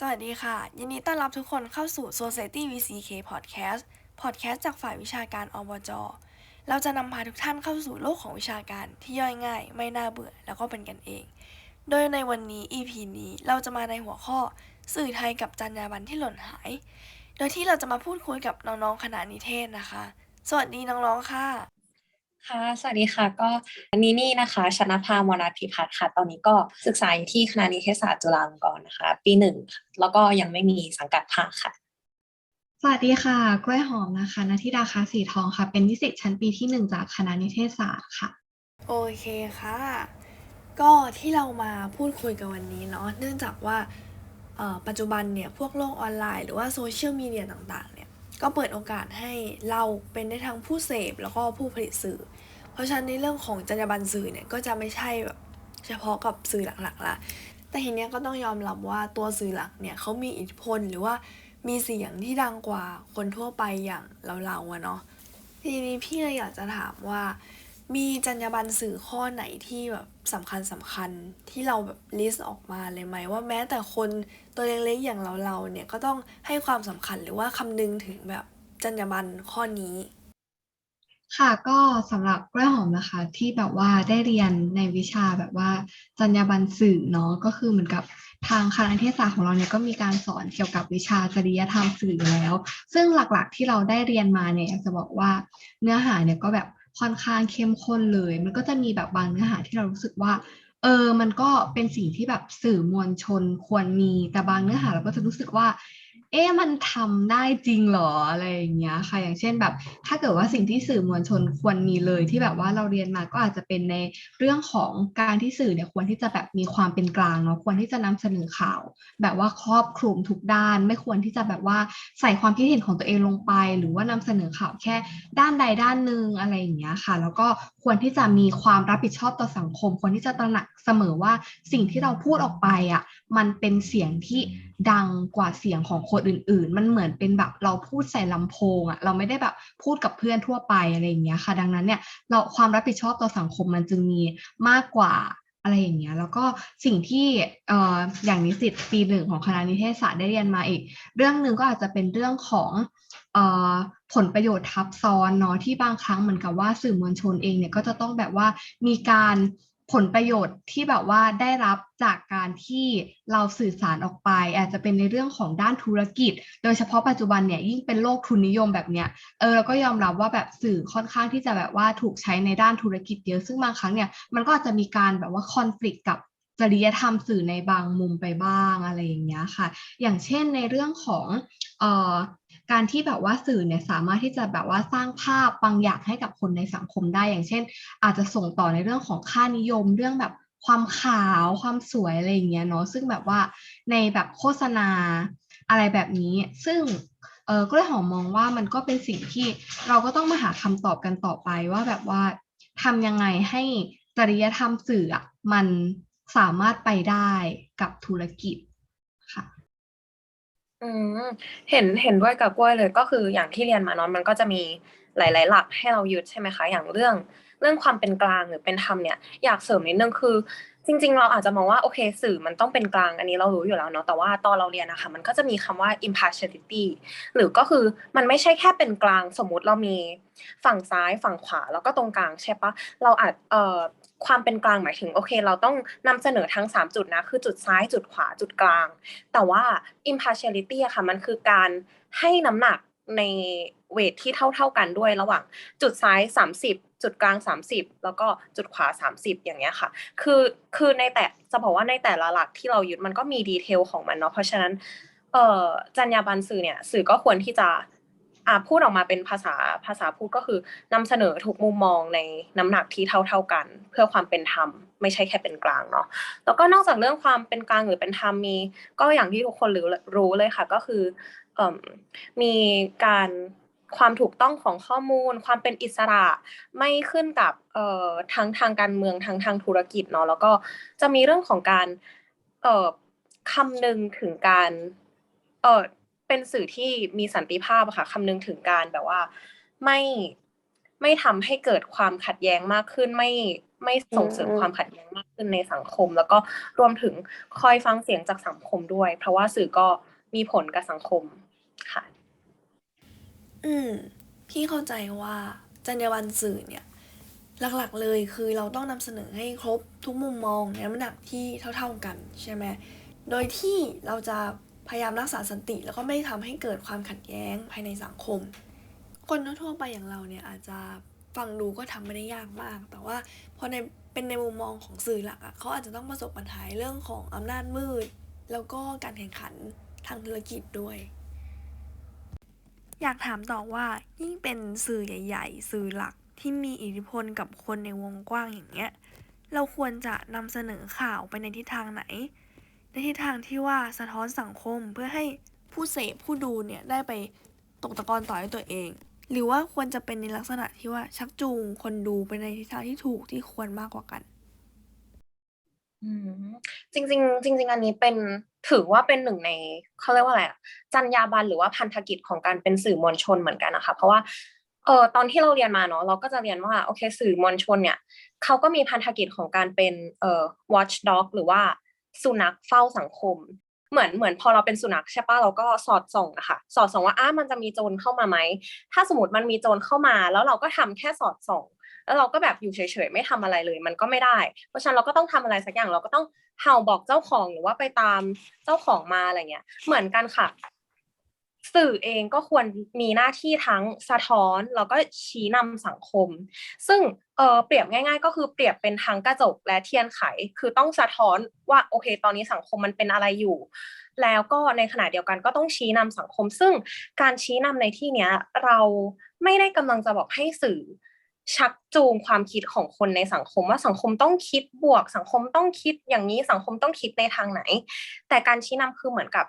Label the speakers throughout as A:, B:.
A: สวัสดีค่ะ ยินดีต้อนรับทุกคนเข้าสู่ Society VCK Podcast Podcast จากฝ่ายวิชาการอบจ เราจะนำพาทุกท่านเข้าสู่โลกของวิชาการที่ย่อยง่าย ไม่น่าเบื่อ แล้วก็เป็นกันเอง โดยในวันนี้ EP นี้เราจะมาในหัวข้อ สื่อไทยกับจรรยาบรรณที่หล่นหาย โดยที่เราจะมาพูดคุยกับน้องๆคณะนิเทศนะคะ สวัสดีน้องๆค่ะ
B: ค่ะ สวัสดีค่ะ ก็นีนี่นะคะ ชนะภามนัทพิพัฒน์ค่ะ ตอนนี้ก็ศึกษาอยู่ที่คณะนิเทศศาสตร์จุฬาลงกรณ์นะคะ ปีหนึ่งค่ะแล้วก็ยังไม่มีสังกัดภาคค่ะ
C: สวัสดีค่ะ กล้วยหอมนะคะนัทธิดาคาสีทองค่ะ เป็นนิสิตชั้นปีที่หนึ่งจากคณะนิเทศศาสตร์ค่ะ
A: โอเคค่ะ ก็ที่เรามาพูดคุยกันวันนี้เนาะ เนื่องจากว่าเอ่อปัจจุบันเนี่ย พวกโลกออนไลน์หรือว่าโซเชียลมีเดียต่างๆเนี่ย ก็เปิดโอกาสให้เราเป็นได้ทั้งผู้เสพแล้วก็ผู้ผลิตสื่อ เพราะฉะนั้นในเรื่องของจรรยาบรรณสื่อเนี่ยก็จะไม่ใช่แบบเฉพาะกับสื่อหลักๆละแต่ทีเนี้ยก็ต้องยอมรับว่าตัวสื่อหลักเนี่ยเขามีอิทธิพลหรือว่ามีเสียงที่ดังกว่าคนทั่วไปอย่างเราๆอะเนาะทีนี้พี่เลยอยากจะถามว่า มีจรรยาบรรณสื่อข้อไหนที่แบบสำคัญสำคัญที่เราแบบลิสต์ออกมาเลยไหมว่าแม้แต่คนตัวเล็กๆอย่างเราเราเนี่ยก็ต้องให้ความสำคัญหรือว่าคำนึงถึงแบบจรรยาบรรณข้อนี้
C: ค่ะก็สำหรับกล้วยหอมนะคะที่แบบว่าได้เรียนในวิชาแบบว่าจรรยาบรรณสื่อเนาะก็คือเหมือนกับทางคณะนิเทศศาสตร์ของเราเนี่ยก็มีการสอนเกี่ยวกับวิชาจริยธรรมสื่อแล้ว ซึ่งหลักๆที่เราได้เรียนมาเนี่ยจะบอกว่าเนื้อหาเนี่ยก็แบบ ค่อนข้างเข้มข้นเลย มันก็จะมีแบบบางเนื้อหาที่เรารู้สึกว่า เออ มันก็เป็นสิ่งที่แบบสื่อมวลชนควรมี แต่บางเนื้อหาเราก็จะรู้สึกว่า เอ๊ะมันทำได้จริงเหรออะไรอย่างเงี้ยค่ะ อย่างเช่นแบบ ถ้าเกิดว่าสิ่งที่สื่อมวลชนควรมีเลยที่แบบว่าเราเรียนมาก็อาจจะเป็นในเรื่องของการที่สื่อเนี่ยควรที่จะแบบมีความเป็นกลางเนาะควรที่จะนำเสนอข่าว แบบว่าครอบคลุมทุกด้าน ไม่ควรที่จะแบบว่าใส่ความคิดเห็นของตัวเองลงไป หรือว่านำเสนอข่าวแค่ด้านใดด้านหนึ่งอะไรอย่างเงี้ยค่ะ แล้วก็ควรที่จะมีความรับผิดชอบต่อสังคมควรที่จะตระหนักเสมอว่าสิ่งที่เราพูดออกไปอะมันเป็นเสียงที่ดังกว่าเสียงของคนอื่น ๆ มันเหมือนเป็นแบบเราพูดใส่ลำโพงอะเราไม่ได้แบบพูดกับเพื่อนทั่วไปอะไรอย่างเงี้ยค่ะ ดังนั้นเนี่ยเราความรับผิดชอบต่อสังคมมันจึงมีมากกว่าอะไรอย่างเงี้ยแล้วก็สิ่งที่เอ่ออย่างนิสิตปีหนึ่งของคณะนิเทศศาสตร์ได้เรียนมาอีก เรื่องหนึ่งก็อาจจะเป็นเรื่องของเอ่อผลประโยชน์ทับซ้อนเนาะที่บางครั้งเหมือนกับว่าสื่อมวลชนเองเนี่ยก็จะต้องแบบว่ามีการ ผลประโยชน์ที่แบบว่าได้รับจากการที่เราสื่อสารออกไป อาจจะเป็นในเรื่องของด้านธุรกิจ โดยเฉพาะปัจจุบันเนี่ยยิ่งเป็นโลกทุนนิยมแบบเนี้ยเออเราก็ยอมรับว่าแบบสื่อค่อนข้างที่จะแบบว่าถูกใช้ในด้านธุรกิจเยอะซึ่งบางครั้งเนี่ยมันก็อาจจะมีการแบบว่าคอน FLICT กับจริยธรรมสื่อในบางมุมไปบ้างอะไรอย่างเงี้ยค่ะ อย่างเช่นในเรื่องของเอ่อ การที่แบบว่าสื่อเนี่ยสามารถที่จะแบบว่าสร้างภาพบางอย่างให้กับคนในสังคมได้ อย่างเช่น อาจจะส่งต่อในเรื่องของค่านิยมเรื่องแบบความขาวความสวยอะไรอย่างเงี้ยเนาะซึ่งแบบว่าในแบบโฆษณาอะไรแบบนี้ ซึ่งเออกล้วยหอมมองว่ามันก็เป็นสิ่งที่เราก็ต้องมาหาคำตอบกันต่อไปว่าแบบว่าทำยังไงให้จริยธรรมสื่ออะมันสามารถไปได้กับธุรกิจ
B: อืม เห็น เห็นด้วยกับกล้วยเลย ก็คืออย่างที่เรียนมาเนาะ มันก็จะมีหลาย ๆ หลักให้เรายึด ใช่ไหมคะ อย่างเรื่อง เรื่องความเป็นกลางหรือเป็นธรรมเนี่ย อยากเสริมนิดนึงคือจริง ๆ เราอาจจะมองว่า โอเค สื่อมันต้องเป็นกลาง อันนี้เรารู้อยู่แล้วเนาะ แต่ว่าตอนเราเรียนนะคะมันก็จะมีคำว่า impartiality หรือก็คือมันไม่ใช่แค่เป็นกลาง สมมุติเรามีฝั่งซ้าย ฝั่งขวา แล้วก็ตรงกลาง ใช่ปะเราอาจ เอ่อ ความเป็นกลางหมายถึงโอเค เราต้องนำเสนอทั้ง 3 จุดนะ คือจุดซ้ายจุดขวาจุดกลาง แต่ว่า impartiality อะค่ะมันคือการให้น้ำหนักในเวทที่เท่า ๆกันด้วยระหว่าง จุดซ้าย 30 จุดกลาง 30 แล้วก็จุดขวา 30 อย่างเงี้ยค่ะ คือคือในแต่จะบอกว่าในแต่ละหลักที่เรายึดมันก็มีดีเทลของมันเนาะเพราะฉะนั้นเอ่อจรรยาบรรณสื่อเนี่ยสื่อก็ควรที่จะ อ่าพูดออกมาเป็นภาษาภาษาพูดก็คือนำเสนอทุกมุมมองในน้ำหนักที่เท่า ๆกัน เพื่อความเป็นธรรมไม่ใช่แค่เป็นกลางเนาะแล้วก็นอกจากเรื่องความเป็นกลางหรือเป็นธรรมมี ก็อย่างที่ทุกคนรู้รู้เลยค่ะ ก็คืออมีการความถูกต้องของข้อมูล ความเป็นอิสระไม่ขึ้นกับเอ่อทั้งทางการเมืองทั้งทางธุรกิจเนาะแล้วก็จะมีเรื่องของการเอ่อคำนึงถึงการเอ่อ เป็นสื่อที่มีสันติภาพค่ะคำนึงถึงการแบบว่าไม่ไม่ทำให้เกิดความขัดแย้งมากขึ้นไม่ไม่ส่งเสริมความขัดแย้งมากขึ้นในสังคม แล้วก็รวมถึงคอยฟังเสียงจากสังคมด้วย เพราะว่าสื่อก็มีผลกับสังคมค่ะ
A: อืม พี่เข้าใจว่าจรรยาบรรณสื่อเนี่ย หลักๆเลยคือเราต้องนำเสนอให้ครบทุกมุมมองในน้ำหนักที่เท่า ๆกันใช่ไหมโดยที่เราจะ พยายามรักษาสันติ แล้วก็ไม่ทำให้เกิดความขัดแย้งภายในสังคม คนทั่วไปอย่างเราเนี่ยอาจจะฟังดูก็ทำไม่ได้ยากมาก แต่ว่าพอในเป็นในมุมมองของสื่อหลักอะเขาอาจจะต้องประสบปัญหาเรื่องของอำนาจมืด แล้วก็การแข่งขันทางธุรกิจด้วย อยากถามต่อว่ายิ่งเป็นสื่อใหญ่ ๆ สื่อหลักที่มีอิทธิพลกับคนในวงกว้างอย่างเงี้ย เราควรจะนำเสนอข่าวไปในทิศทางไหน ในทิศทางที่ว่าสะท้อนสังคมเพื่อให้ผู้เสพผู้ดูเนี่ยได้ไปตกตะกอนต่อให้ตัวเอง หรือว่าควรจะเป็นในลักษณะที่ว่าชักจูงคนดูไปในทิศทางที่ถูกที่ควรมากกว่ากัน
B: อืมจริงๆจริง ๆ อันนี้เป็นถือว่าเป็นหนึ่งในเขาเรียกว่าอะไรอะจรรยาบรรณหรือว่าพันธกิจของการเป็นสื่อมวลชนเหมือนกันนะคะ เพราะว่าเออตอนที่เราเรียนมาเนาะเราก็จะเรียนว่าโอเคสื่อมวลชนเนี่ยเขาก็มีพันธกิจของการเป็นเอ่อ watchdog หรือว่า สุนัขเฝ้าสังคม เหมือนเหมือนพอเราเป็นสุนัขใช่ปะเราก็สอดส่องอะค่ะ สอดส่องว่าอ้ามันจะมีโจรเข้ามาไหมถ้าสมมติมันมีโจรเข้ามา แล้วเราก็ทำแค่สอดส่องแล้วเราก็แบบอยู่เฉยๆไม่ทำอะไรเลย มันก็ไม่ได้ เพราะฉะนั้นเราก็ต้องทำอะไรสักอย่างเราก็ต้องเห่าบอกเจ้าของหรือว่าไปตามเจ้าของมาอะไรเงี้ย เหมือนกันค่ะ สื่อเองก็ควรมีหน้าที่ทั้งสะท้อนแล้วก็ชี้นำสังคม ซึ่งเออเปรียบง่าย ๆ ก็คือเปรียบเป็นทั้งกระจกและเทียนไข คือต้องสะท้อนว่าโอเค ตอนนี้สังคมมันเป็นอะไรอยู่ แล้วก็ในขณะเดียวกันก็ต้องชี้นำสังคม ซึ่งการชี้นำในที่เนี้ยเราไม่ได้กำลังจะบอกให้สื่อชักจูงความคิดของคนในสังคมว่าสังคมต้องคิดบวก สังคมต้องคิดอย่างนี้สังคมต้องคิดในทางไหน แต่การชี้นำคือเหมือนกับ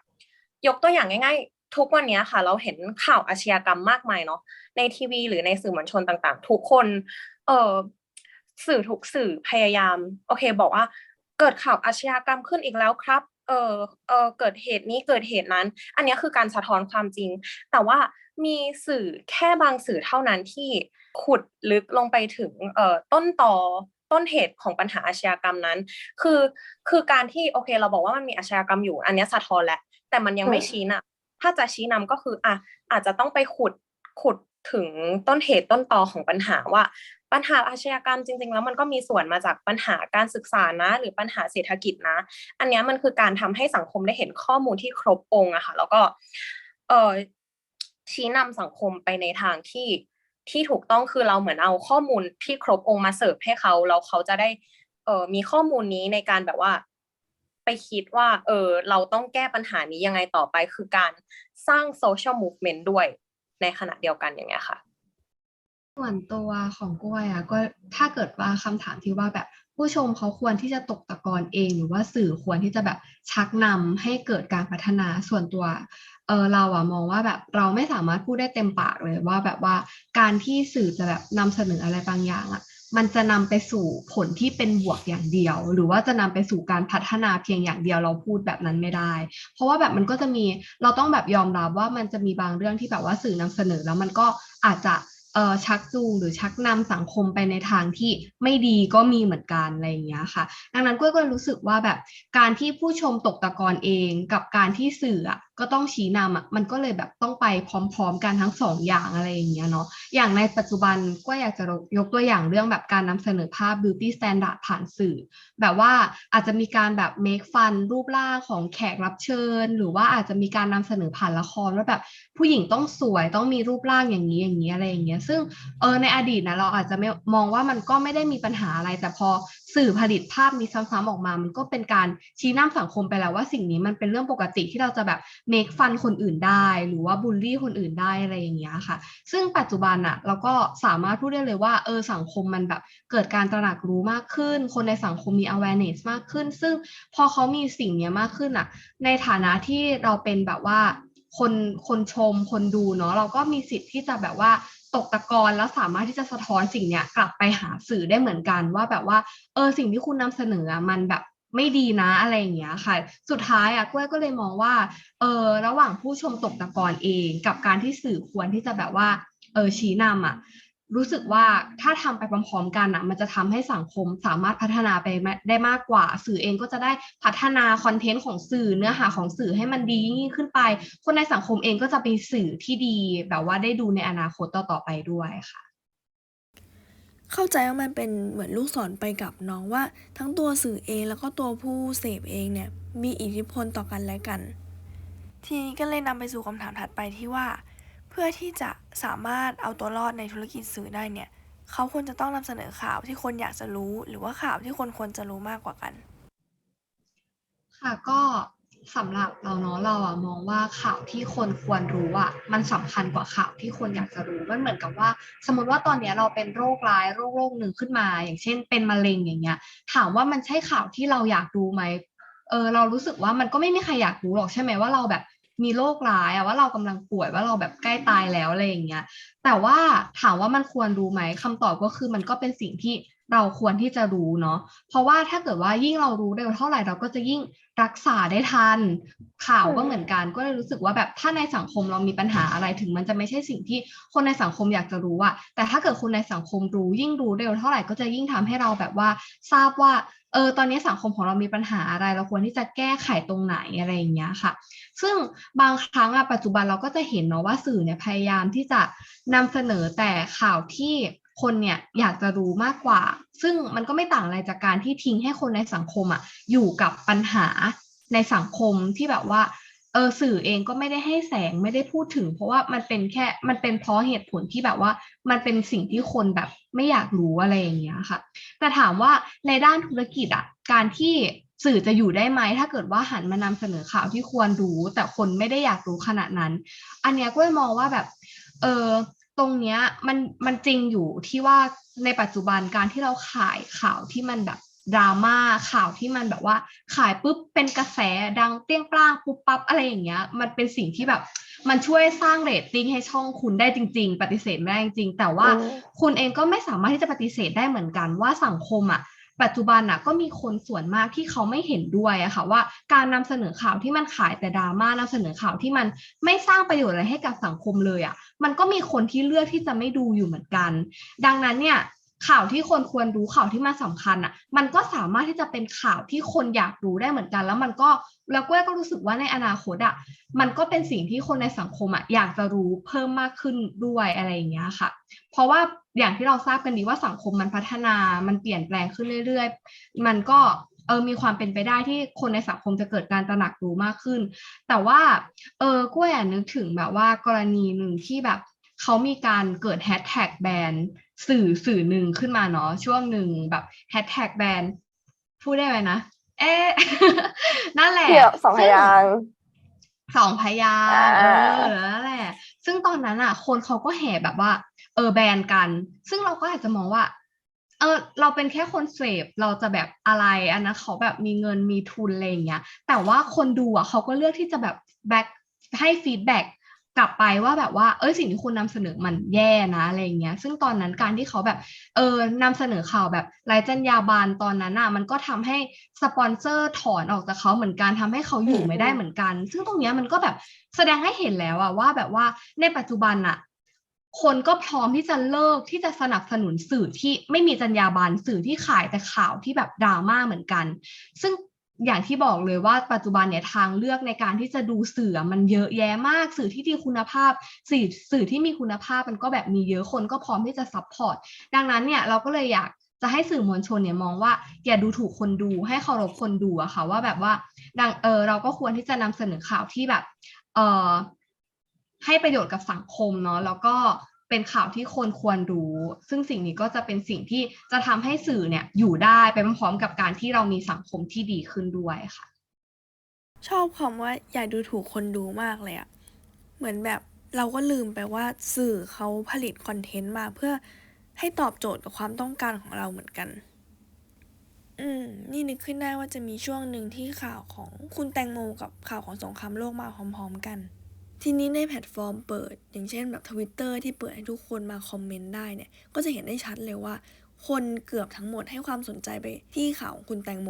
B: ยกตัวอย่างง่ายๆ ทุกวันนี้ค่ะ เราเห็นข่าวอาชญากรรมมากมายเนาะในทีวี หรือในสื่อมวลชนต่างๆ ทุกคน เออสื่อทุกสื่อพยายาม โอเค บอกว่า เกิดข่าวอาชญากรรมขึ้นอีกแล้วครับ เออเออเกิดเหตุนี้เกิดเหตุนั้น อันนี้คือการสะท้อนความจริง แต่ว่ามีสื่อแค่บางสื่อเท่านั้นที่ขุดลึกลงไปถึงเอ่อต้นตอต้นเหตุของปัญหาอาชญากรรมนั้น คือคือการที่โอเค เราบอกว่ามันมีอาชญากรรมอยู่ อันเนี้ยสะท้อนแล้วแต่มันยังไม่
A: อืม
B: ชี้นำ ถ้าจะชี้นำก็คืออะอาจจะต้องไปขุดขุดถึงต้นเหตุต้นตอของปัญหาว่า ปัญหาอาชญากรรมจริง ๆ แล้วมันก็มีส่วนมาจากปัญหาการศึกษานะ หรือปัญหาเศรษฐกิจนะ อันนี้มันคือการทำให้สังคมได้เห็นข้อมูลที่ครบองค์อะค่ะ แล้วก็เออชี้นำสังคมไปในทางที่ที่ถูกต้องคือเราเหมือนเอาข้อมูลที่ครบองค์มาเสิร์ฟให้เขาแล้วเขาจะได้เออมีข้อมูลนี้ในการแบบว่า ไปคิดว่าเออเราต้องแก้ปัญหานี้ยังไงต่อไป คือการสร้าง social movement ด้วยในขณะเดียวกันอย่างเงี้ยค่ะ
C: ส่วนตัวของกล้วยอะก็ถ้าเกิดว่าคำถามที่ว่าแบบผู้ชมเขาควรที่จะตกตะกอนเอง หรือว่าสื่อควรที่จะแบบชักนำให้เกิดการพัฒนาส่วนตัวเออเราอะมองว่าแบบเราไม่สามารถพูดได้เต็มปากเลยว่าแบบว่าการที่สื่อจะแบบนำเสนออะไรบางอย่างอะ มันจะนำไปสู่ผลที่เป็นบวกอย่างเดียว หรือว่าจะนำไปสู่การพัฒนาเพียงอย่างเดียวเราพูดแบบนั้นไม่ได้ เพราะว่าแบบมันก็จะมีเราต้องแบบยอมรับว่ามันจะมีบางเรื่องที่แบบว่าสื่อนำเสนอแล้วมันก็อาจจะเอ่อชักจูงหรือชักนำสังคมไปในทางที่ไม่ดีก็มีเหมือนกันอะไรอย่างเงี้ยค่ะ ดังนั้นก้วยก็รู้สึกว่าแบบการที่ผู้ชมตกตะกอนเองกับการที่สื่ออะ ก็ต้องชี้นำอะมันก็เลยแบบต้องไปพร้อมๆกันทั้งสองอย่างอะไรอย่างเงี้ยเนาะอย่างในปัจจุบันก็อยากจะยกตัวอย่างเรื่องแบบการนำเสนอภาพ beauty standard ผ่านสื่อ แบบว่าอาจจะมีการแบบ make fun รูปร่างของแขกรับเชิญ หรือว่าอาจจะมีการนำเสนอผ่านละครว่าแบบผู้หญิงต้องสวยต้องมีรูปร่างอย่างนี้อย่างนี้อะไรอย่างเงี้ยซึ่งเออในอดีตนะเราอาจจะไม่มองว่ามันก็ไม่ได้มีปัญหาอะไรแต่พอ สื่อผลิตภาพนี้ซ้ำๆออกมา มันก็เป็นการชี้นำสังคมไปแล้วว่าสิ่งนี้มันเป็นเรื่องปกติที่เราจะแบบ make fun คนอื่นได้ หรือว่าบูลลี่คนอื่นได้อะไรอย่างเงี้ยค่ะ ซึ่งปัจจุบันอะเราก็สามารถพูดได้เลยว่าเออสังคมมันแบบเกิดการตระหนักรู้มากขึ้น คนในสังคมมี awareness มากขึ้น ซึ่งพอเขามีสิ่งนี้มากขึ้นอะในฐานะที่เราเป็นแบบว่าคนคนชมคนดูเนาะเราก็มีสิทธิ์ที่จะแบบว่า ตกตะกอนแล้วสามารถที่จะสะท้อนสิ่งเนี้ยกลับไปหาสื่อได้เหมือนกันว่าแบบว่าเออสิ่งที่คุณนำเสนอมันแบบไม่ดีนะอะไรอย่างเงี้ยค่ะ สุดท้ายอะกล้วยก็เลยมองว่าเออระหว่างผู้ชมตกตะกอนเอง กับการที่สื่อควรที่จะแบบว่าเออชี้นำอะ รู้สึกว่าถ้าทำไปพร้อมๆกันอะ มันจะทำให้สังคมสามารถพัฒนาไปได้มากกว่า สื่อเองก็จะได้พัฒนาคอนเทนต์ของสื่อเนื้อหาของสื่อให้มันดียิ่งขึ้นไป คนในสังคมเองก็จะเป็นสื่อที่ดี แบบว่าได้ดูในอนาคตต่อๆไปด้วยค่ะ
A: เข้าใจว่ามันเป็นเหมือนลูกศรไปกับน้องว่า ทั้งตัวสื่อเองแล้วก็ตัวผู้เสพเองเนี่ยมีอิทธิพลต่อกันและกัน ทีนี้ก็เลยนำไปสู่คำถามถัดไปที่ว่า พื่อที่จะสามารถเอาตัวรอดในธุรกิจสื่อได้เนี่ยเขาควรจะต้องนำเสนอข่าวที่คนอยากจะรู้ หรือว่าข่าวที่คนควรจะรู้มากกว่ากัน
C: ค่ะก็สำหรับเราเนาะเราอะมองว่าข่าวที่คนควรรู้อะมันสำคัญกว่าข่าวที่คนอยากจะรู้มันเหมือนกับว่า สมมติว่าตอนเนี้ยเราเป็นโรคร้ายโรคโรคหนึ่งขึ้นมา อย่างเช่น เป็นมะเร็งอย่างเงี้ย ถามว่ามันใช่ข่าวที่เราอยากรู้ไหมเออเรารู้สึกว่ามันก็ไม่มีใครอยากรู้หรอกใช่ไหมว่าเราแบบ มีโรคร้ายอะว่าเรากำลังป่วยว่าเราแบบใกล้ตายแล้วอะไรอย่างเงี้ยแต่ว่าถามว่ามันควรรู้ไหมคำตอบก็คือมันก็เป็นสิ่งที่เราควรที่จะรู้เนาะ เพราะว่าถ้าเกิดว่ายิ่งเรารู้เร็วเท่าไหร่เราก็จะยิ่งรักษาได้ทัน ข่าวก็เหมือนกัน ก็เลยรู้สึกว่าแบบถ้าในสังคมเรามีปัญหาอะไรถึง มันจะไม่ใช่สิ่งที่คนในสังคมอยากจะรู้อะแต่ถ้าเกิดคนในสังคมรู้ยิ่งรู้เร็วเท่าไหร่ก็จะยิ่งทำให้เราแบบว่าทราบว่าเออตอนนี้สังคมของเรามีปัญหาอะไร เราควรที่จะแก้ไขตรงไหนอะไรอย่างเงี้ยค่ะ ซึ่งบางครั้งอะปัจจุบันเราก็จะเห็นเนาะว่าสื่อเนี่ยพยายามที่จะนำเสนอแต่ข่าวที่คนเนี่ยอยากจะรู้มากกว่า ซึ่งมันก็ไม่ต่างอะไรจากการที่ทิ้งให้คนในสังคมอะอยู่กับปัญหาในสังคมที่แบบว่าเออสื่อเองก็ไม่ได้ให้แสงไม่ได้พูดถึง เพราะว่ามันเป็นแค่มันเป็นเพราะเหตุผลที่แบบว่า มันเป็นสิ่งที่คนแบบไม่อยากรู้อะไรอย่างเงี้ยค่ะ แต่ถามว่าในด้านธุรกิจอะการที่ สื่อจะอยู่ได้ไหมถ้าเกิดว่าหันมานำเสนอข่าวที่ควรรู้ แต่คนไม่ได้อยากรู้ขนาดนั้น อันเนี้ยก็เลยมองว่าแบบ เออตรงเนี้ยมันมันจริงอยู่ที่ว่าในปัจจุบันการที่เราขายข่าวที่มันแบบดราม่าข่าวที่มันแบบว่า ขายปุ๊บเป็นกระแสดังเปรี้ยงปร้างปุ๊บปั๊บอะไรอย่างเงี้ย มันเป็นสิ่งที่แบบมันช่วยสร้างเรตติ้งให้ช่องคุณได้จริง ๆ ปฏิเสธไม่ได้จริงๆแต่ว่า
B: อืม
C: คุณเองก็ไม่สามารถที่จะปฏิเสธได้เหมือนกันว่าสังคมอะ ปัจจุบันน่ะก็มีคนส่วนมากที่เขาไม่เห็นด้วยอะค่ะว่าการนำเสนอข่าวที่มันขายแต่ดราม่านำเสนอข่าวที่มันไม่สร้างประโยชน์อะไรให้กับสังคมเลยอะมันก็มีคนที่เลือกที่จะไม่ดูอยู่เหมือนกัน ดังนั้นเนี่ย ข่าวที่คนควรรู้ข่าวที่มันสำคัญอะ มันก็สามารถที่จะเป็นข่าวที่คนอยากรู้ได้เหมือนกัน แล้วมันก็แล้วก็ก็รู้สึกว่าในอนาคตอะ มันก็เป็นสิ่งที่คนในสังคมอะอยากจะรู้เพิ่มมากขึ้นด้วยอะไรอย่างเงี้ยค่ะ เพราะว่าอย่างที่เราทราบกันดีว่าสังคมมันพัฒนา มันเปลี่ยนแปลงขึ้นเรื่อย ๆ มันก็เออมีความเป็นไปได้ที่คนในสังคมจะเกิดการตระหนักรู้มากขึ้น แต่ว่าเออกล้วยนึกถึงแบบว่ากรณีหนึ่งที่แบบเขามีการเกิดแฮชแท็กแบน สื่อสื่อหนึ่งขึ้นมาเนาะช่วงหนึ่งแบบแฮชแท็กแบนพูดได้ไหมนะเอ๊ะนั่นแหละ
B: เกี่ยวสองพยางค์
C: สองพยางค์เอ
B: อ่า
C: อนั่นแหละ ซึ่งตอนนั้นอะ คนเขาก็แห่แบบว่า เออแบนกัน ซึ่งเราก็อาจจะมองว่า เออ เราเป็นแค่คนเสพเราจะแบบอะไรอันนั้นเขาแบบมีเงินมีทุนอะไรอย่างเงี้ยแต่ว่าคนดูอะเขาก็เลือกที่จะแบบแบ็คให้ฟีดแบ็ก กลับไปว่าแบบว่าเอ้ยสิ่งที่คุณนำเสนอมันแย่นะอะไรอย่างเงี้ย ซึ่งตอนนั้นการที่เขาแบบเออนำเสนอข่าวแบบไร้จรรยาบรรณตอนนั้นอะมันก็ทำให้สปอนเซอร์ถอนออกจากเขาเหมือนกันทำให้เขาอยู่ไม่ได้เหมือนกัน ซึ่งตรงเนี้ยมันก็แบบแสดงให้เห็นแล้วอะว่าแบบว่าในปัจจุบันอะคนก็พร้อมที่จะเลิกที่จะสนับสนุนสื่อที่ไม่มีจรรยาบรรณสื่อที่ขายแต่ข่าวที่แบบดราม่าเหมือนกัน ซึ่ง อย่างที่บอกเลยว่าปัจจุบันเนี่ยทางเลือกในการที่จะดูสื่อมันเยอะแยะมาก สื่อที่ดีคุณภาพ สื่อสื่อที่มีคุณภาพมันก็แบบมีเยอะคนก็พร้อมที่จะซัพพอร์ตดังนั้นเนี่ยเราก็เลยอยากจะให้สื่อมวลชนเนี่ยมองว่าอย่าดูถูกคนดูให้เคารพคนดูอะค่ะว่าแบบว่าดังเออเราก็ควรที่จะนำเสนอข่าวที่แบบเออให้ประโยชน์กับสังคมเนาะแล้วก็ เป็นข่าวที่คนควรรู้ ซึ่งสิ่งนี้ก็จะเป็นสิ่งที่จะทำให้สื่อเนี่ยอยู่ได้ไปพร้อมๆกับการที่เรามีสังคมที่ดีขึ้นด้วยค่ะ
A: ชอบคำว่าอย่าดูถูกคนดูมากเลยอะเหมือนแบบเราก็ลืมไปว่าสื่อเขาผลิตคอนเทนต์มาเพื่อให้ตอบโจทย์กับความต้องการของเราเหมือนกัน อืม นี่นึกขึ้นได้ว่าจะมีช่วงหนึ่งที่ข่าวของคุณแตงโมกับข่าวของสงครามโลกมาพร้อม ๆ กัน ทีนี้ในแพลตฟอร์มเปิด อย่างเช่นแบบทวิตเตอร์ที่เปิดให้ทุกคนมาคอมเมนต์ได้เนี่ย ก็จะเห็นได้ชัดเลยว่า คนเกือบทั้งหมดให้ความสนใจไปที่ข่าวของคุณแตงโม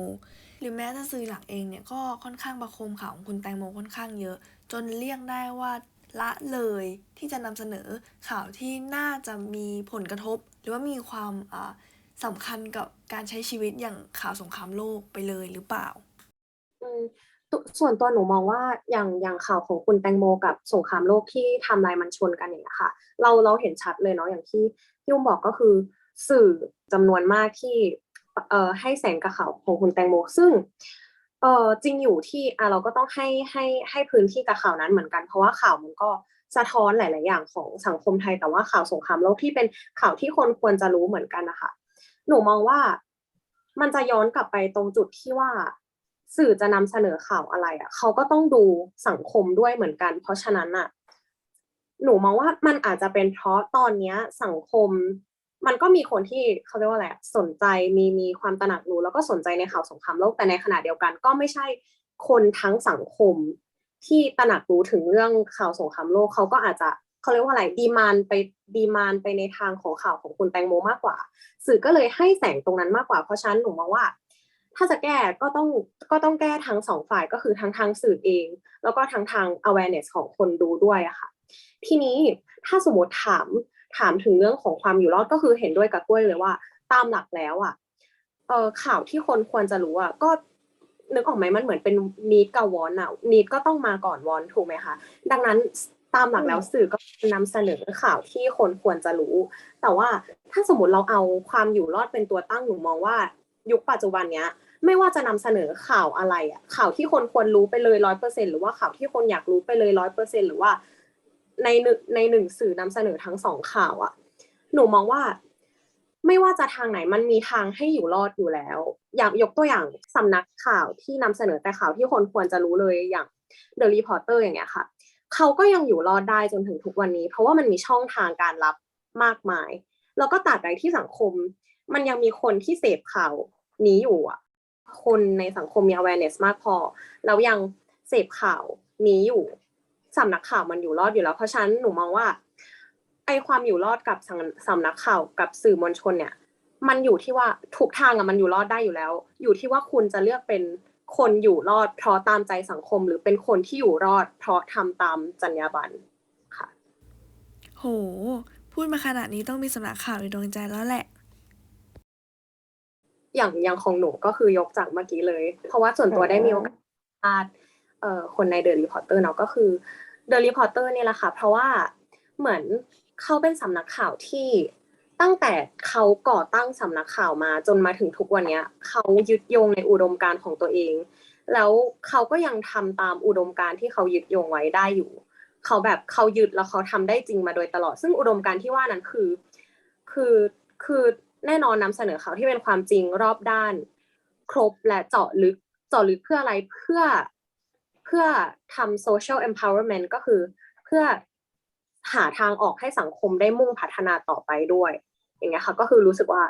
A: หรือแม้แต่สื่อหลักเองเนี่ยก็ค่อนข้างประโคมข่าวของคุณแตงโมค่อนข้างเยอะ จนเรียกได้ว่าละเลยที่จะนำเสนอข่าวที่น่าจะมีผลกระทบ หรือว่ามีความอ่าสำคัญกับการใช้ชีวิตอย่างข่าวสงครามโลกไปเลยหรือเปล่า
B: ส่วนตัวหนูมองว่าอย่างอย่างข่าวของคุณแตงโมกับสงครามโลกที่ทำลายมันชนกันอย่างเงี้ยค่ะ เราเราเห็นชัดเลยเนาะอย่างที่พี่อุ้มบอกก็คือ สื่อจำนวนมากที่เอ่อให้แสงกับข่าวของคุณแตงโมซึ่งเอ่อจริงอยู่ที่อะเราก็ต้องให้ให้ให้พื้นที่กับข่าวนั้นเหมือนกัน เพราะว่าข่าวมันก็สะท้อนหลาย ๆ อย่างของสังคมไทยแต่ว่าข่าวสงครามโลกที่เป็นข่าวที่คนควรจะรู้เหมือนกันนะคะหนูมองว่ามันจะย้อนกลับไปตรงจุดที่ว่า สื่อจะนำเสนอข่าวอะไรอะเขาก็ต้องดูสังคมด้วยเหมือนกัน เพราะฉะนั้นอะหนูมองว่ามันอาจจะเป็นเพราะตอนเนี้ยสังคม มันก็มีคนที่เขาเรียกว่าอะไรอะสนใจมีมีความตระหนักรู้แล้วก็สนใจในข่าวสงครามโลกแต่ในขณะเดียวกัน ก็ไม่ใช่คนทั้งสังคม ที่ตระหนักรู้ถึงเรื่องข่าวสงครามโลกเขาก็อาจจะเขาเรียกว่าอะไรดีมานไปดีมานไปในทางของข่าวของคุณแตงโมมากกว่า สื่อก็เลยให้แสงตรงนั้นมากกว่าเพราะฉะนั้นหนูมองว่า ถ้าจะแก้ก็ต้องก็ต้องแก้ทั้งสองฝ่ายก็คือทั้งทางสื่อเอง แล้วก็ทั้งทาง awareness ของคนดูด้วยอะค่ะทีนี้ถ้าสมมติถามถามถึงเรื่องของความอยู่รอดก็คือเห็นด้วยกับกล้วยเลยว่า ตามหลักแล้วอะเออข่าวที่คนควรจะรู้อะก็นึกออกไหมมันเหมือนเป็นนีดกับวอนอะนีดก็ต้องมาก่อนวอนถูกไหมคะดังนั้นตามหลักแล้วสื่อก็นำเสนอข่าวที่คนควรจะรู้ แต่ว่าถ้าสมมติเราเอาความอยู่รอดเป็นตัวตั้งหนูมองว่า ยุคปัจจุบันเนี้ย ไม่ว่าจะนำเสนอข่าวอะไรอะข่าวที่คนควรรู้ไปเลยร้อยเปอร์เซ็นหรือว่าข่าวที่คนอยากรู้ไปเลยร้อยเปอร์เซ็นหรือว่า ในหนึ่งในหนึ่งสื่อนำเสนอทั้งสองข่าวอะ หนูมองว่า ไม่ว่าจะทางไหนมันมีทางให้อยู่รอดอยู่แล้ว อยากยกตัวอย่างสำนักข่าวที่นำเสนอแต่ข่าวที่คนควรจะรู้เลยอย่าง The Reporter อย่างเงี้ยค่ะ เขาก็ยังอยู่รอดได้จนถึงทุกวันนี้ เพราะว่ามันมีช่องทางการรับมากมาย แล้วก็ตราบใดที่สังคม มันยังมีคนที่เสพข่าวนี้อยู่อะ คนในสังคมมี awareness มากพอ แล้วยังเสพข่าวนี้อยู่สำนักข่าวมันอยู่รอดอยู่แล้ว เพราะฉะนั้นหนูมองว่าไอความอยู่รอดกับสำสำนักข่าวกับสื่อมวลชนเนี่ย มันอยู่ที่ว่าทุกทางอะมันอยู่รอดได้อยู่แล้ว อยู่ที่ว่าคุณจะเลือกเป็นคนอยู่รอดเพราะตามใจสังคม หรือเป็นคนที่อยู่รอด เพราะทำตามจรรยาบรรณค่ะ
A: โห พูดมาขนาดนี้ต้องมีสำนักข่าวในดวงใจแล้วแหละ
B: อย่างอย่างของหนูก็คือยกจากเมื่อกี้เลย เพราะว่าส่วนตัวได้มีโอกาสเอ่อคนใน The Reporter เนาะก็คือ The Reporter เนี่ยแหละค่ะ เพราะว่าเหมือนเขาเป็นสำนักข่าวที่ตั้งแต่เขาก่อตั้งสำนักข่าวมาจนมาถึงทุกวันเนี้ยเขายึดโยงในอุดมการณ์ของตัวเอง แล้วเขาก็ยังทำตามอุดมการณ์ที่เขายึดโยงไว้ได้อยู่ เขาแบบเขายึดแล้วเขาทำได้จริงมาโดยตลอด ซึ่งอุดมการณ์ที่ว่านั้นคือ คือคือ แน่นอนนำเสนอข่าวที่เป็นความจริงรอบด้าน ครบและเจาะลึกเจาะลึกเพื่ออะไรเพื่อเพื่อทำ social empowerment ก็คือเพื่อหาทางออกให้สังคมได้มุ่งพัฒนาต่อไปด้วย อย่างเงี้ยค่ะ ก็คือรู้สึกว่า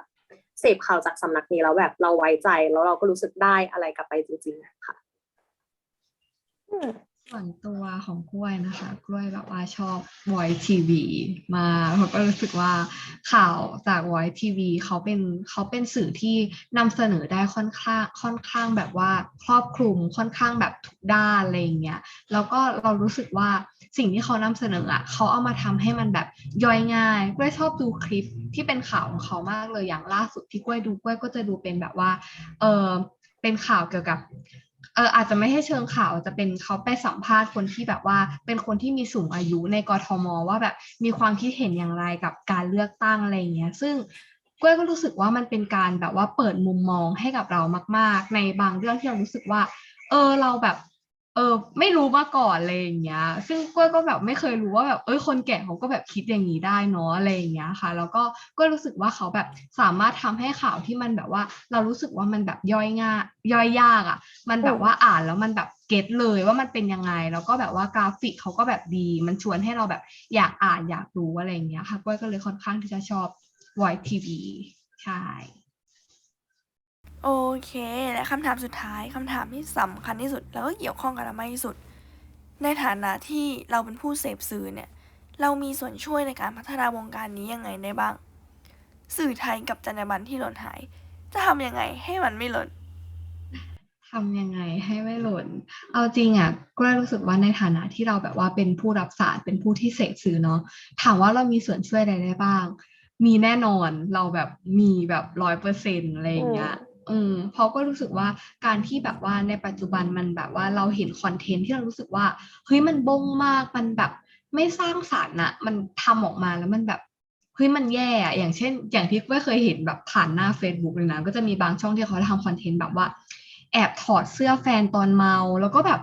B: เสพข่าวจากสำนักนี้แล้วแบบเราไว้ใจแล้วเราก็รู้สึกได้อะไรกลับไปจริงๆค่ะ
C: ส่วนตัวของกล้วยนะคะ กล้วยแบบว่าชอบ Voice TV มาเพราะก็รู้สึกว่าข่าวจาก Voice TV เขาเป็นเขาเป็นสื่อที่นำเสนอได้ค่อนข้างค่อนข้างแบบว่าครอบคลุมค่อนข้างแบบทุกด้านอะไรอย่างเงี้ยแล้วก็เรารู้สึกว่าสิ่งที่เขานำเสนออะเขาเอามาทำให้มันแบบย่อยง่ายกล้วยชอบดูคลิปที่เป็นข่าวของเขามากเลยอย่างล่าสุดที่กล้วยดูกล้วยก็จะดูเป็นแบบว่าเออเป็นข่าวเกี่ยวกับ เอออาจจะไม่ให้เชิงข่าวจะเป็นเขาไปสัมภาษณ์คนที่แบบว่า เป็นคนที่มีสูงอายุในกทมว่าแบบมีความคิดเห็นอย่างไรกับการเลือกตั้งอะไรเงี้ย ซึ่งก้วยก็รู้สึกว่ามันเป็นการแบบว่าเปิดมุมมองให้กับเรามาก ๆ ในบางเรื่องที่เรารู้สึกว่า เออเราแบบ เออไม่รู้มาก่อนอะไรอย่างเงี้ย ซึ่งกล้วยก็แบบไม่เคยรู้ว่าแบบเออคนแก่เขาก็แบบคิดอย่างนี้ได้เนาะอะไรอย่างเงี้ยค่ะ แล้วก็ก็รู้สึกว่าเขาแบบสามารถทำให้ข่าวที่มันแบบว่า เรารู้สึกว่ามันแบบย่อยง่ายย่อยยากอะ่ะ มันแบบว่าอ่านแล้วมันแบบเก็ตเลยว่ามันเป็นยังไง แล้วก็แบบว่ากราฟิกเขาก็แบบดี มันชวนให้เราแบบอยากอ่านอยากรู้อะไรอย่างเงี้ยค่ะกล้วยก็เลยค่อนข้างที่จะชอบ Voice TV ใช่
A: โอเค และคำถามสุดท้ายคำถามที่สำคัญที่สุด แล้วก็เกี่ยวข้องกับเรามากที่สุด ในฐานะที่เราเป็นผู้เสพสื่อเนี่ย เรามีส่วนช่วยในการพัฒนาวงการนี้ยังไงได้บ้าง สื่อไทยกับจรรยาบรรณที่หล่นหาย จะทำยังไงให้มันไม่หล่น
C: ทำยังไงให้ไม่หล่น เอาจริงอะก็รู้สึกว่าในฐานะที่เราแบบว่าเป็นผู้รับสารเป็นผู้ที่เสพสื่อเนาะถามว่าเรามีส่วนช่วยอะไรได้บ้าง มีแน่นอนเราแบบมีแบบร้อยเปอร์เซ็นต์อะไรอย่างเงี้ย อืมเพราะก็รู้สึกว่าการที่แบบว่าในปัจจุบันมันแบบว่าเราเห็นคอนเทนต์ที่เรารู้สึกว่าเฮ้ยมันบงมากมันแบบไม่สร้างสรรค์อะมันทำออกมาแล้วมันแบบเฮ้ยมันแย่อะอย่างเช่น อย่างที่ไม่เคยเห็นแบบผ่านหน้า Facebook เลยนะก็จะมีบางช่องที่เขาทำคอนเทนต์แบบว่า แอบถอดเสื้อแฟนตอนเมา แล้วก็แบบ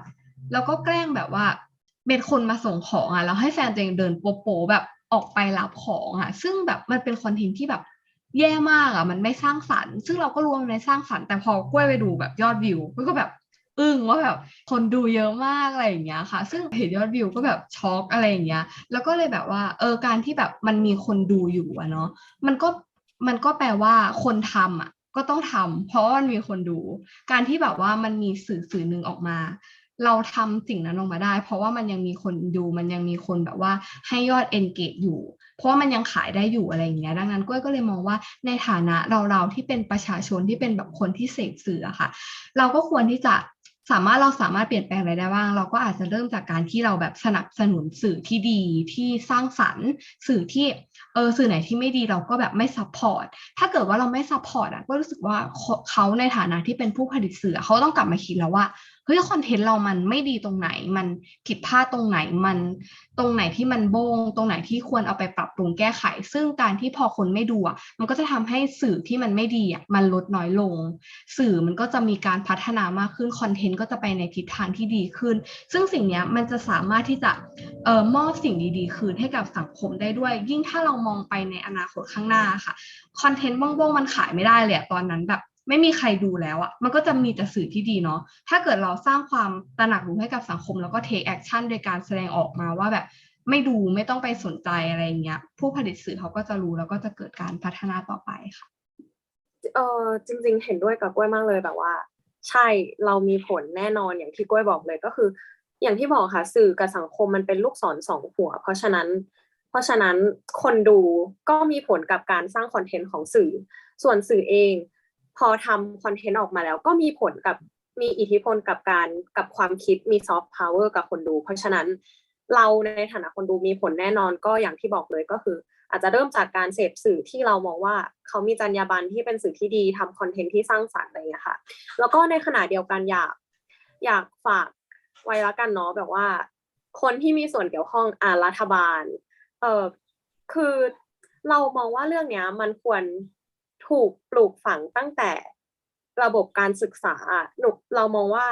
C: แล้วก็แกล้งแบบว่าเป็นคนมาส่งของอะแล้วให้แฟนตัวเองเดินโป๊ะแบบออกไปรับของอะซึ่งแบบมันเป็นคอนเทนต์ที่แบบ แย่มากอะมันไม่สร้างสรรค์ ซึ่งเราก็รู้ว่ามันไม่สร้างสรรค์แต่พอกล้วยไปดูแบบยอดวิวก็แบบอึ้งว่าแบบคนดูเยอะมากอะไรอย่างเงี้ยค่ะ ซึ่งเห็นยอดวิวก็แบบช็อกอะไรอย่างเงี้ย แล้วก็เลยแบบว่าเออการที่แบบมันมีคนดูอยู่อะเนาะมันก็มันก็แปลว่าคนทำอะก็ต้องทำเพราะว่ามันมีคนดู การที่แบบว่ามันมีสื่อสื่อหนึ่งออกมา เราทำสิ่งนั้นออกมาได้ เพราะว่ามันยังมีคนดูมันยังมีคนแบบว่าให้ยอด engage อยู่ เพราะว่ามันยังขายได้อยู่อะไรอย่างเงี้ยดังนั้นก้อยก็เลยมองว่าในฐานะเราเราที่เป็นประชาชนที่เป็นแบบคนที่เสพสื่อค่ะ เราก็ควรที่จะสามารถเราสามารถเปลี่ยนแปลงอะไรได้บ้าง เราก็อาจจะเริ่มจากการที่เราแบบสนับสนุนสื่อที่ดีที่สร้างสรรค์ สื่อที่เออสื่อไหนที่ไม่ดีเราก็แบบไม่ซัพพอร์ตถ้าเกิดว่าเราไม่ซัพพอร์ตอะก็รู้สึกว่าเขาเขาในฐานะที่เป็นผู้ผลิตสื่อเขาต้องกลับมาคิดแล้วว่า เฮ้ยคอนเทนต์เรามันไม่ดีตรงไหน มันผิดพลาดตรงไหนมันตรงไหนที่มันโบงตรงไหนที่ควรเอาไปปรับปรุงแก้ไข ซึ่งการที่พอคนไม่ดูอะมันก็จะทำให้สื่อที่มันไม่ดีอะมันลดน้อยลง สื่อมันก็จะมีการพัฒนามากขึ้นคอนเทนต์ก็จะไปในทิศทางที่ดีขึ้น ซึ่งสิ่งนี้มันจะสามารถที่จะเอ่อมอบสิ่งดีๆ คืนให้กับสังคมได้ด้วย ยิ่งถ้าเรามองไปในอนาคตข้างหน้าค่ะคอนเทนต์บ้องๆมันขายไม่ได้เลยตอนนั้นแบบ ไม่มีใครดูแล้วอะมันก็จะมีแต่สื่อที่ดีเนาะถ้าเกิดเราสร้างความตระหนักรู้ให้กับสังคม แล้วก็ take action โดยการแสดงออกมาว่าแบบไม่ดูไม่ต้องไปสนใจอะไรอย่างเงี้ยผู้ผลิตสื่อเขาก็จะรู้แล้วก็จะเกิดการพัฒนาต่อไปค่ะ
B: เออจริง ๆ เห็นด้วยกับกล้วยมากเลยแบบว่า ใช่เรามีผลแน่นอนอย่างที่กล้วยบอกเลยก็คือ อย่างที่บอกค่ะ สื่อกับสังคมมันเป็นลูกศรสองหัว เพราะฉะนั้น เพราะฉะนั้นคนดูก็มีผลกับการสร้างคอนเทนต์ของสื่อ ส่วนสื่อเอง พอทำคอนเทนต์ออกมาแล้ว ก็มีผลกับมีอิทธิพลกับการกับความคิดมีซอฟต์พาวเวอร์กับคนดู เพราะฉะนั้นเราในฐานะคนดูมีผลแน่นอนก็อย่างที่บอกเลยก็คือ อาจจะเริ่มจากการเสพสื่อที่เรามองว่าเขามีจรรยาบรรณที่เป็นสื่อที่ดีทำคอนเทนต์ที่สร้างสรรค์อะไรอย่างเงี้ค่ะ แล้วก็ในขณะเดียวกันอยากอยากฝากไว้ละกันเนาะแบบว่า คนที่มีส่วนเกี่ยวข้องอ่ารัฐบาลเออคือเรามองว่าเรื่องเนี้ยมันควร ถูกปลูกฝังตั้งแต่ระบบการศึกษาหนูเรามองว่า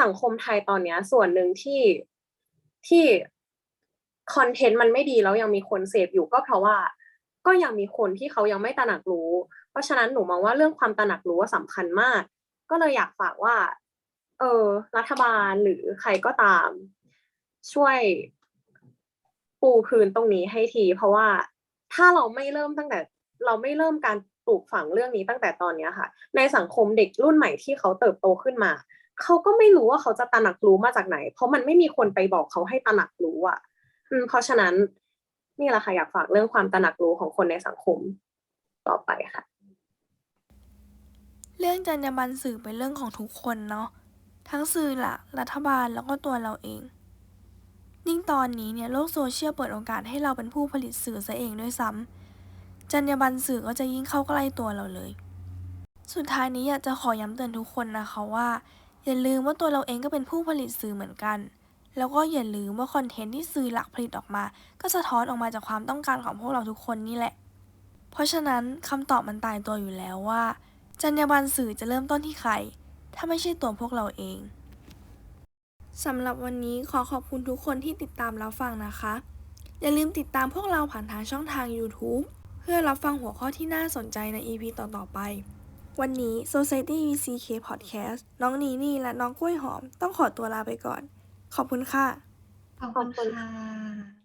B: สังคมไทยตอนนี้ส่วนหนึ่งที่ที่คอนเทนต์มันไม่ดีแล้วยังมีคนเสพอยู่ก็เพราะว่าก็ยังมีคนที่เขายังไม่ตระหนักรู้ เพราะฉะนั้นหนูมองว่าเรื่องความตระหนักรู้ว่าสำคัญมาก ก็เลยอยากฝากว่า เออ รัฐบาลหรือใครก็ตาม ช่วยปูพื้นตรงนี้ให้ที เพราะว่าถ้าเราไม่เริ่มตั้งแต่ เราไม่เริ่มการป ลูกฝังเรื่องนี้ตั้งแต่ตอนเนี้ยค่ะ ในสังคมเด็กรุ่นใหม่ที่เขาเติบโตขึ้นมา เขาก็ไม่รู้ว่าเขาจะตระหนักรู้มาจากไหน เพราะมันไม่มีคนไปบอกเขาให้ตระหนักรู้อะเพราะฉะนั้นนี่แหละค่ะอยากฝากเรื่องความตระหนักรู้ของคนในสังคมต่อไปค่ะ
A: เรื่องจรรยาบรรณสื่อเป็นเรื่องของทุกคนเนาะทั้งสื่อลักรัฐบาลแล้วก็ตัวเราเองยิ่งตอนนี้เนี่ยโลกโซเชียลเปิดโอกาสให้เราเป็นผู้ผลิตสื่อซะเองด้วยซ้ำ จรรยาบรรณสื่อก็จะยิ่งเข้าใกล้ตัวเราเลย สุดท้ายนี้อยากจะขอย้ำเตือนทุกคนนะคะว่า อย่าลืมว่าตัวเราเองก็เป็นผู้ผลิตสื่อเหมือนกัน แล้วก็อย่าลืมว่าคอนเทนต์ที่สื่อหลักผลิตออกมา ก็สะท้อนออกมาจากความต้องการของพวกเราทุกคนนี่แหละ เพราะฉะนั้นคำตอบมันตายตัวอยู่แล้วว่า จรรยาบรรณสื่อจะเริ่มต้นที่ใคร ถ้าไม่ใช่ตัวพวกเราเองสำหรับวันนี้ขอขอบคุณทุกคนที่ติดตามรับฟังนะคะ อย่าลืมติดตามพวกเราผ่านทางช่องทาง YouTube เพื่อรับฟังหัวข้อที่น่าสนใจใน EP ต่อ ๆ ไป วันนี้ Society VCK Podcast น้องนีนี่และน้องกล้วยหอมต้องขอตัวลาไปก่อน ขอบคุณค่ะ
B: ขอบคุณ
C: ค่ะ